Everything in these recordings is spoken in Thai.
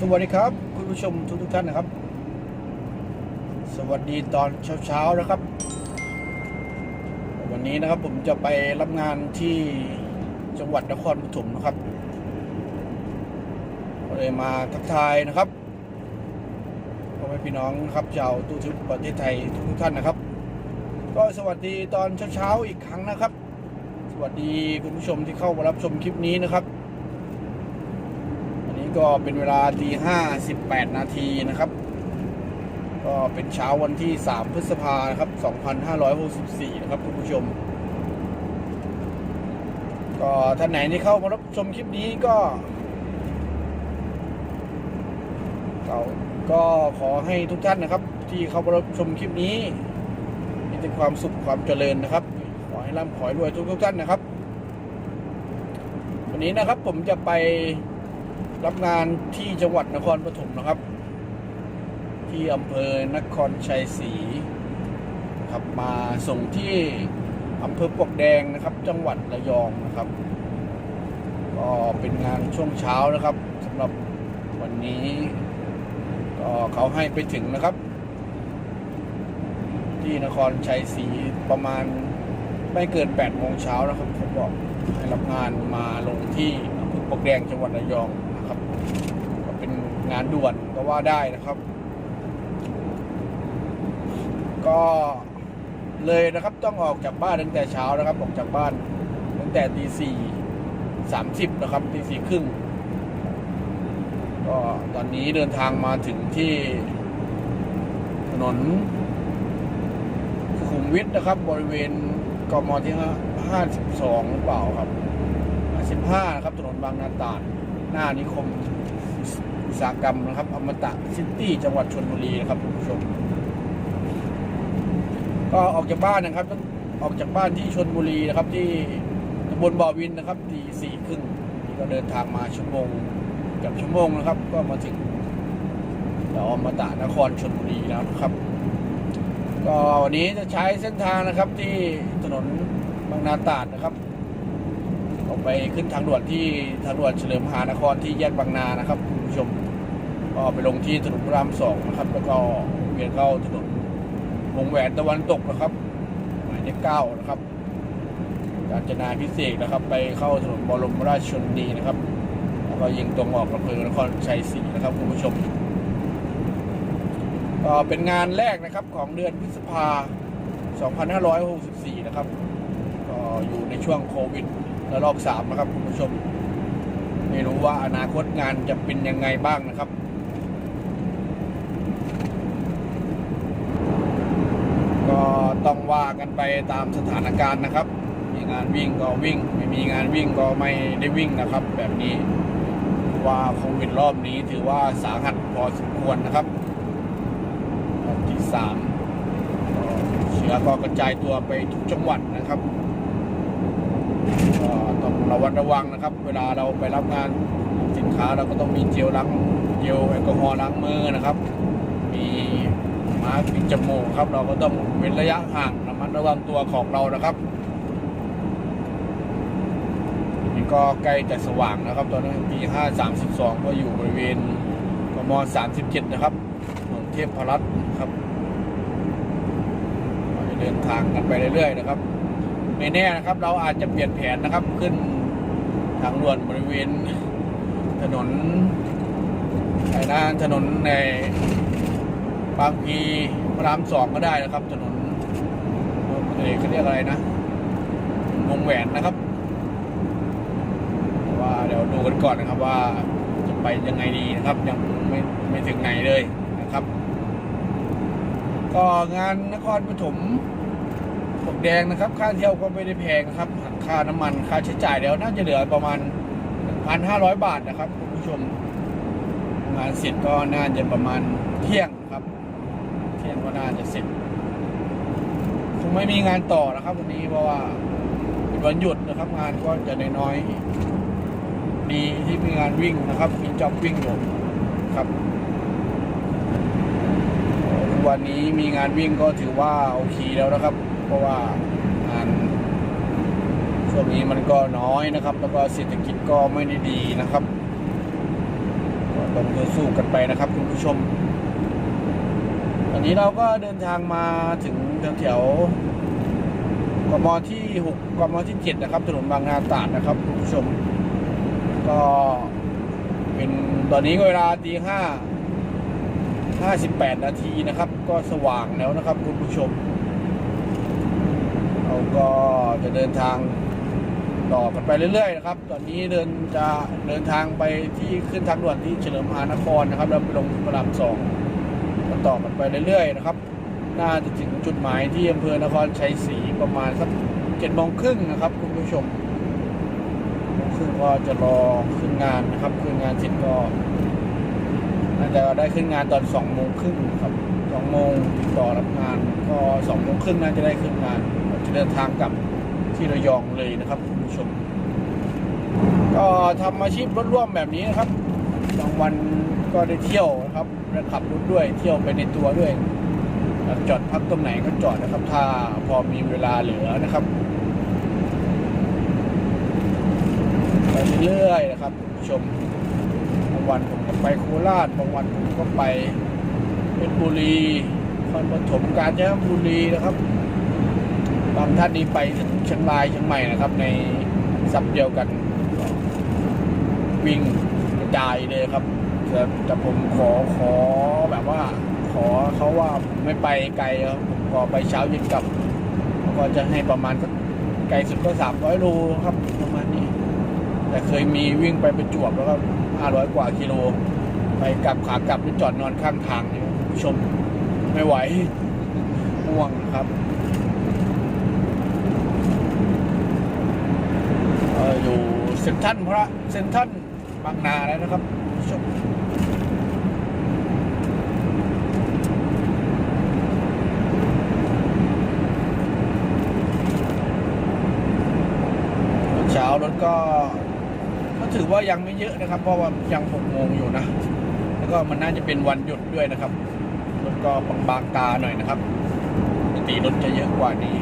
สวัสดีครับ คุณผู้ชมทุกทุกท่านนะครับ สวัสดีตอนเช้าๆนะครับ วันนี้นะครับผมจะไปรับงานที่จังหวัดนครปฐมนะครับก็เลยมาทักทายนะครับพ่อแม่พี่น้องครับชาวตู้ทึบประเทศไทยทุกท่านนะครับ ก็สวัสดีตอนเช้าๆอีกครั้งนะครับ สวัสดีคุณผู้ชมที่เข้ามารับชมคลิปนี้นะครับ ก็เป็นเวลาตีห้าสิบแปดนาทีนะครับ ก็เป็นเช้าวันที่3พฤษภาครับ2564นห้าร้อยหกสิบสี่นะครับคุณผู้ชม ก็ท่านไหนที่เข้ามารับชมคลิปนี้ก็ก็ก็ขอให้ทุกท่านนะครับ ที่เข้ามารับชมคลิปนี้ มีแต่ความสุขความเจริญนะครับ ขอให้ร่ำขอให้รวยทุกทุกท่านนะครับ วันนี้นะครับผมจะไป รับงานที่จังหวัดนครปฐมนะครับ ที่อำเภอนครชัยศรีนะครับมาส่งที่อำเภอปวกแดงนะครับ จังหวัดระยองนะครับ ก็เป็นงานช่วงเช้านะครับสำหรับวันนี้ก็เขาให้ไปถึงนะครับ ที่นครชัยศรีประมาณไม่เกิน8โมงเช้านะครับผมบอกให้รับงานมาลงที่อำเภอปวกแดงจังหวัดระยอง นะครับก็เป็น งานด่วนก็ว่าได้นะครับ ก็เลยนะครับต้องออกจากบ้านตั้งแต่เช้านะครับ ออกจากบ้านตั้งแต่ตีสี่สามสิบนะครับตีสี่ครึ่งก็ตอนนี้เดินทางมาถึงที่ถนนสุขุมวิทนะครับ บริเวณกมที่ห้าสิบสองหรือเปล่าครับสิบห้านะครับถนนบางนาตราดหน้านิคม ตสาหกรรมนะครับอมตะซิตี้จังหวัดชนบุรีนะครับคุณผู้ชม ก็ออกจากบ้านนะครับออกจากบ้านที่ชนบุรีนะครับ ที่ตำบลบ่อวินนะครับตีสี่ครึ่งนี่ก็เดินทางมาชั่วโมงกับชั่วโมงนะครับ ก็มาถึงอมตะนครชนบุรีแล้วนะครับ ก็วันนี้จะใช้เส้นทางนะครับที่ถนนบางนาตราดนะครับออกไปขึ้นทางด่วนที่ทางด่วนเฉลิมมหานครที่แยกบางนานะครับคุณผู้ชม ก็ไปลงที่ถนนพระรามสองนะครับ แล้วก็เวียนเข้าถนนวงแหวนตะวันตกนะครับ หมายเลขเก้านะครับกาญจนาพิเศษกนะครับ ไปเข้าถนนบรมราชชนนีนะครับ แล้วก็ยิงตรงออกอำเภอนครชัยศรีนะครับคุณผู้ชมก็เป็นงานแรกนะครับของเดือนพฤษภา 2564 นะครับ ก็อยู่ในช่วงโควิดระลอกสามนะครับคุณผู้ชม ไม่รู้ว่าอนาคตงานจะเป็นยังไงบ้างนะครับ ก็ ต้องว่ากันไปตามสถานการณ์นะครับ มีงานวิ่งก็วิ่ง ไม่มีงานวิ่งก็ไม่ได้วิ่งนะครับ แบบนี้ว่าโควิดรอบนี้ถือว่าสาหัสพอสมควรนะครับรอบที่สามเชื้อก็กระจายตัวไปทุกจังหวัดนะครับก็ต้องระวัดระวังนะครับ เวลาเราไปรับงานสินค้าเราก็ต้องมีเจลล้างเจลแอลกอฮอล์ล้างมือนะครับ มาปิดจมูกครับ เราก็ต้องเว้นระยะห่างระมัดระวังตัวของเรานะครับนี่ก็ใกล้จะสว่างนะครับ ตอนนี้ปีห้าสามสิบสองก็อยู่บริเวณกมสามสิบเจ็ดนะครับถนนเทพพรัตน์ครับเราจะเดินทางกันไปเรื่อยๆนะครับไม่แน่นะครับ เราอาจจะเปลี่ยนแผนนะครับ ขึ้นทางด่วนบริเวณถนนไอ้นถนนใน บางพีพระรามสองก็ได้นะครับ ถนนเอเขาเรียกอะไรนะวงแหวนนะครับ ว่าเดี๋ยวดูกันก่อนนะครับว่าจะไปยังไงดีนะครับ ยังไม่ไม่ถึงไหนเลยนะครับ ก็งานนครปฐมปกแดงนะครับ ค่าเที่ยวก็ไม่ได้แพงครับหักค่าน้ำมันค่าใช้จ่ายแล้วน่าจะเหลือประมาณ1,500 บาทนะครับคุณผู้ชมงานเสร็จก็น่าจะประมาณเที่ยง ครับเที่ยก็น่าจะเสร็จคงไม่มีงานต่อนะครับวันนี้เพราะว่าเป็นวันหยุดนะครับ งานก็จะน้อยๆดีที่มีงานวิ่งนะครับมีจ็อบวิ่งอยู่ครับ วันนี้มีงานวิ่งก็ถือว่าโอเคแล้วนะครับ เพราะว่างานช่วงนี้มันก็น้อยนะครับ แล้วก็เศรษฐกิจก็ไม่ได้ดีนะครับต้องสู้กันไปนะครับ คุณผู้ชม ตอนนี้เราก็เดินทางมาถึงแถวๆกมที่หกมที่เจ็ดนะครับ ถนนบางนาตราดนะครับคุณผู้ชม ก็เป็นตอนนี้ก็เวลาตีห้าห้าสิบแปดนาทีนะครับ ก็สว่างแล้วนะครับคุณผู้ชม เราก็จะเดินทางต่อกันไปเรื่อยๆนะครับ ตอนนี้เดินจะเดินทางไปที่ขึ้นทางด่วนที่เฉลิมพระนครนะครับ แล้วไปลงพระรามสอง ต่อกันไปเรื่อยๆนะครับ น่าจะถึงจุดหมายที่อำเภอนครชัยศรีประมาณสักเจ็ดโมงครึ่งนะครับ คุณผู้ชมโมงครึ่งก็จะรอขึ้นงานนะครับ ขึ้นงานเสร็จก็น่าจะได้ขึ้นงานตอนสองโมงครึ่งครับสองโมงติดต่อรับงานก็สองโมงครึ่งน่าจะได้ขึ้นงานจะเดินทางกลับที่ระยองเลยนะครับคุณผู้ชม ก็ทำอาชีพรถร่วมแบบนี้นะครับบางวันก็ได้เที่ยวนะครับ และขับรถด้วยเที่ยวไปในตัวด้วย จอดพักตรงไหนก็จอดนะครับ ถ้าพอมีเวลาเหลือนะครับไปเรื่อยๆนะครับชมบางวันผมก็ไปโคราชบางวันผมก็ไปเพชรบุรีนครปฐมกาญจนบุรีนะครับบางท่านนี้ไปถึงเชียงรายเชียงใหม่นะครับ ในซับเดียวกันวิ่งกระจายเลยครับ แต่แต่ผมขอขอแบบว่า ขอเขาว่าไม่ไปไกลครับผมขอไปเช้าเย็นกลับก็จะให้ประมาณไกลสุดก็สามร้อยโลครับประมาณนี้ แต่เคยมีวิ่งไปประจวบแล้วก็ห้าร้อยกว่ากิโล ไปกลับขากลับนี่จอดนอนข้างทางนี่ผู้ชมไม่ไหวง่วงครับอยู่เซ็นทรัลพระเซ็นทรัลบางนาแล้วนะครับชม รถก็ก็ถือว่ายังไม่เยอะนะครับ เพราะว่ายังหกโมงอยู่นะ แล้วก็มันน่าจะเป็นวันหยุดด้วยนะครับรถก็บางๆตาหน่อยนะครับปกติรถจะเยอะกว่านี้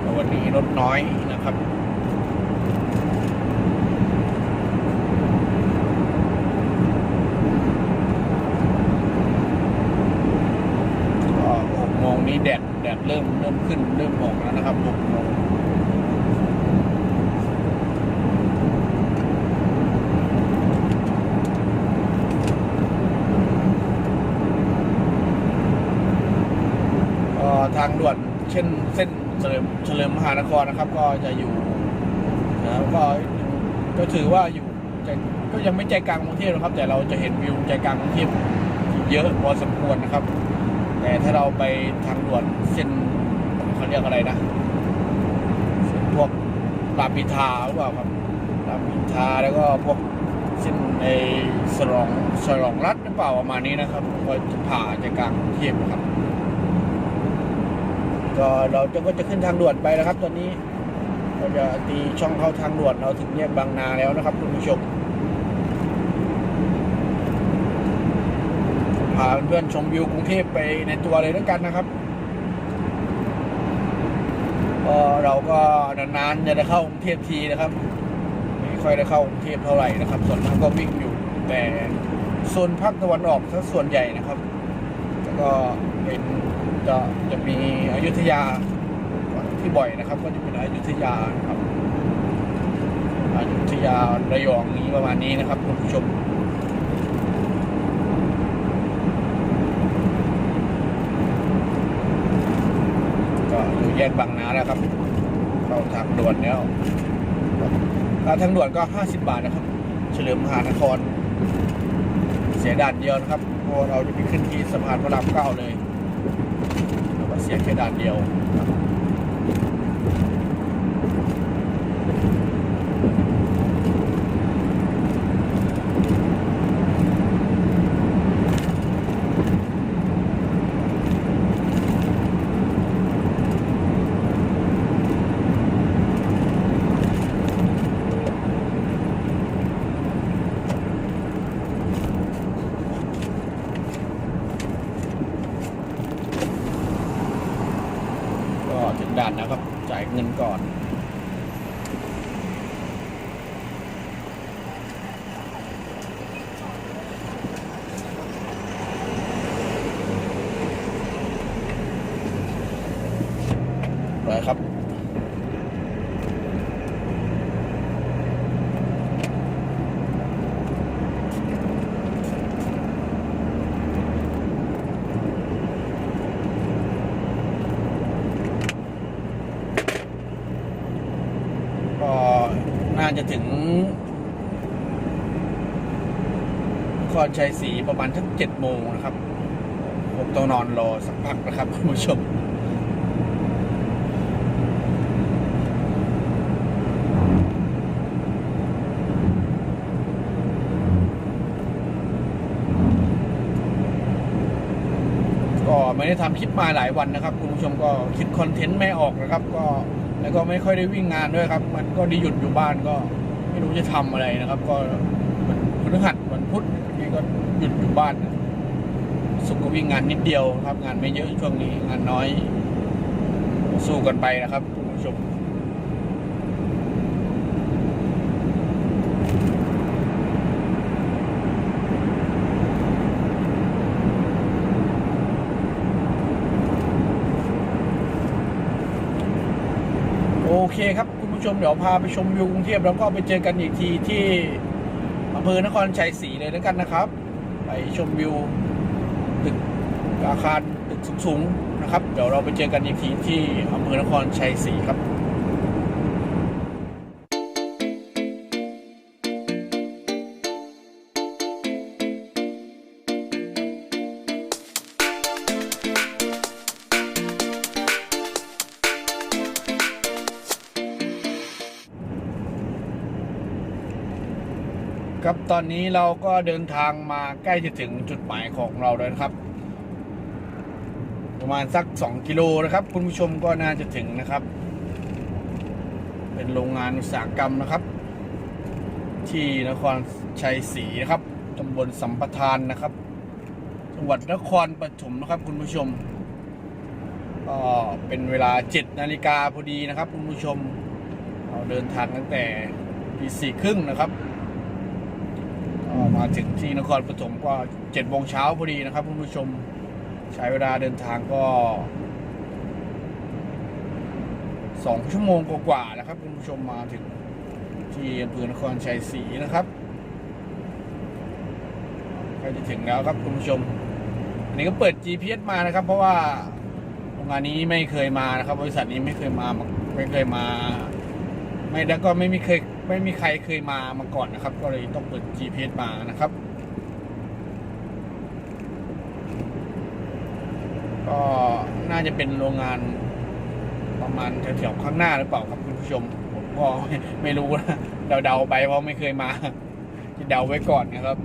แต่วันนี้รถน้อยนะครับก็หกโมงนี้แดดแดดเริ่มเริ่มขึ้นเริ่มออกแล้วนะครับหกโมงก็ ทางด่วน เช่นเส้นเฉลิมเฉลิมมหานครนะครับ ก็จะอยู่นะก็ก็ถือว่าอยู่ใจก็ยังไม่ใจกลางกรุงเทพนะครับ แต่เราจะเห็นวิวใจกลางกรุงเทพเยอะพอสมควรนะครับ แต่ถ้าเราไปทางด่วนเส้นเขาเรียกอะไรนะพวกรามอิทาหรือเปล่าครับรามอิทาแล้วก็พวกเส้นในสลองสลองรัฐหรือเปล่าประมาณนี้นะครับก็จะผ่าใจกลางกรุงเทพนะครับ ก็เราจะก็จะขึ้นทางด่วนไปนะครับ ตอนนี้เราจะตีช่องเข้าทางด่วนเราถึงแยกบางนาแล้วนะครับ คุณผู้ชมพาเพื่อนชมวิวกรุงเทพไปในตัวเลยด้วยกันนะครับก็เราก็นานๆจะได้เข้ากรุงเทพทีนะครับไม่ค่อยได้เข้ากรุงเทพเท่าไหร่นะครับส่วนมากก็วิ่งอยู่แต่โซนภาคตะวันออกซะส่วนใหญ่นะครับ แล้วก็เป็น จะจะมีอยุธยาที่บ่อยนะครับ ก็จะเป็นอยุธยาครับอยุธยาระยองนี้ประมาณนี้นะครับคุณผู้ชมก็อยู่แยกบางนาแล้วครับเข้าทางด่วนแล้วค่าทางด่วนก็ 50 บาทนะครับ เฉลิมมหานคร เสียด่านเดียวนะครับเพราะเราจะไปขึ้นที่สะพานพระรามเก้าเลย สียแค่ด่านเดียวครับก็ถึงด่านนะครับ จะถึงนครชัยศรีประมาณทั้งเจ็ดโมงนะครับ ผมต้องนอนรอสักพักนะครับคุณผู้ชมก็ไม่ได้ทำคลิปมาหลายวันนะครับ คุณผู้ชมก็คิดคอนเทนต์ไม่ออกนะครับ ก็ แล้วก็ไม่ค่อยได้วิ่งงานด้วยครับ มันก็ไดีหยุดอยู่บ้านก็ ไม่รู้จะทำอะไรนะครับ ก็พฤหัสวันพุธนี่ก็หยุดอยู่บ้านสุก็วิ่งงานนิดเดียวครับ งานไม่เยอะช่วงนี้งานน้อย สู้กันไปนะครับคุณผู้ชม โอเคครับ คุณผู้ชมเดี๋ยวพาไปชมวิวกรุงเทพแล้วก็ไปเจอกันอีกทีที่อำเภอนครชัยศรีเลยแล้วกันนะครับ ไปชมวิวตึกอาคารตึกสูงๆนะครับ เดี๋ยวเราไปเจอกันอีกทีที่อำเภอนครชัยศรีครับ ครับตอนนี้เราก็เดินทางมาใกล้จะถึงจุดหมายของเราแล้วนะครับ ประมาณสัก 2 กิโลนะครับ คุณผู้ชมก็น่าจะถึงนะครับ เป็นโรงงานอุตสาหกรรมนะครับ ที่นครชัยศรีนะครับตำบลสัมปทานนะครับ จังหวัดนครปฐมนะครับ คุณผู้ชมก็เป็นเวลา7นาฬิกาพอดีนะครับ คุณผู้ชมเราเดินทางตั้งแต่ตีสี่ครึ่งนะครับ มาถึงที่นครปฐมก็เจ็ดโมงเช้าพอดีนะครับคุณผู้ชมใช้เวลาเดินทางก็สองชั่วโมงกว่าๆแล้วครับคุณผู้ชมมาถึงที่อำเภอนครชัยศรีนะครับใกล้จะถึงแล้วครับคุณผู้ชม อันนี้ก็เปิด GPS มานะครับ เพราะว่าโรงงานนี้ไม่เคยมานะครับ บริษัทนี้ไม่เคยมาไม่เคยมา ไม่แล้วก็ไม่มีเคย ไม่มีใครเคยมามาก่อนนะครับ ก็เลยต้องเปิด GPS มานะครับ ก็น่าจะเป็นโรงงานประมาณแถวๆข้างหน้าหรือเปล่าครับคุณผู้ชมผมก็ไม่รู้นะเดาๆไปเพราะไม่เคยมาเดาไว้ก่อนนะครับ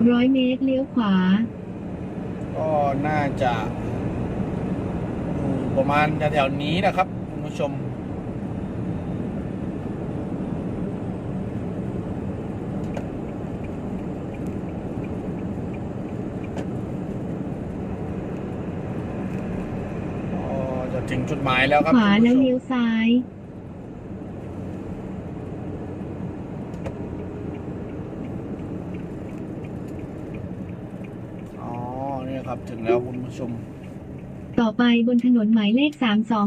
600เมตรเลี้ยวขวา ก็น่าจะอยู่ประมาณแถวๆนี้นะครับคุณผู้ชมก็จะถึงจุดหมายแล้วครับขวาคุณแล้วผู้ชเลี้ยมวซ้าย อ๋อเนี่ยครับ ถึงแล้วคุณผู้ชม ต่อไปบนถนนหมายเลข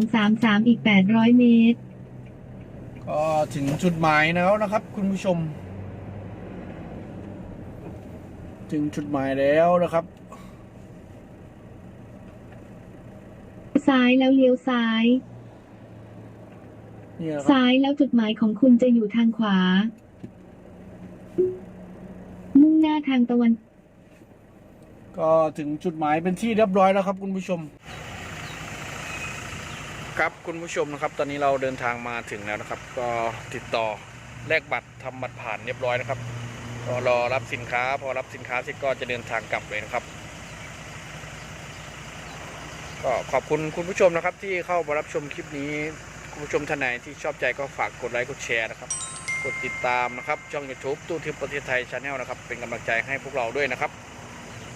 3233 อีก 800 เมตร ก็ถึงจุดหมายแล้วนะครับ คุณผู้ชม ถึงจุดหมายแล้วนะครับ ซ้ายแล้วเลี้ยวซ้ายนี่นะครับซ้ายแล้วจุดหมายของคุณจะอยู่ทางขวา มุ่งหน้าทางตะวัน ก็ถึงจุดหมายเป็นที่เรียบร้อยแล้วครับคุณผู้ชม ครับคุณผู้ชมนะครับ ตอนนี้เราเดินทางมาถึงแล้วนะครับ ก็ติดต่อแลกบัตรทำบัตรผ่านเรียบร้อยนะครับก็รอรับสินค้า พอรับสินค้าเสร็จก็จะเดินทางกลับเลยนะครับ ก็ขอบคุณคุณผู้ชมนะครับ ที่เข้ามารับชมคลิปนี้คุณผู้ชมท่านไหนที่ชอบใจก็ฝากกดไลค์กดแชร์นะครับ กดติดตามนะครับช่อง YouTube ตู้ทิพย์ประเทศไทยชาแนลนะครับ เป็นกำลังใจให้พวกเราด้วยนะครับ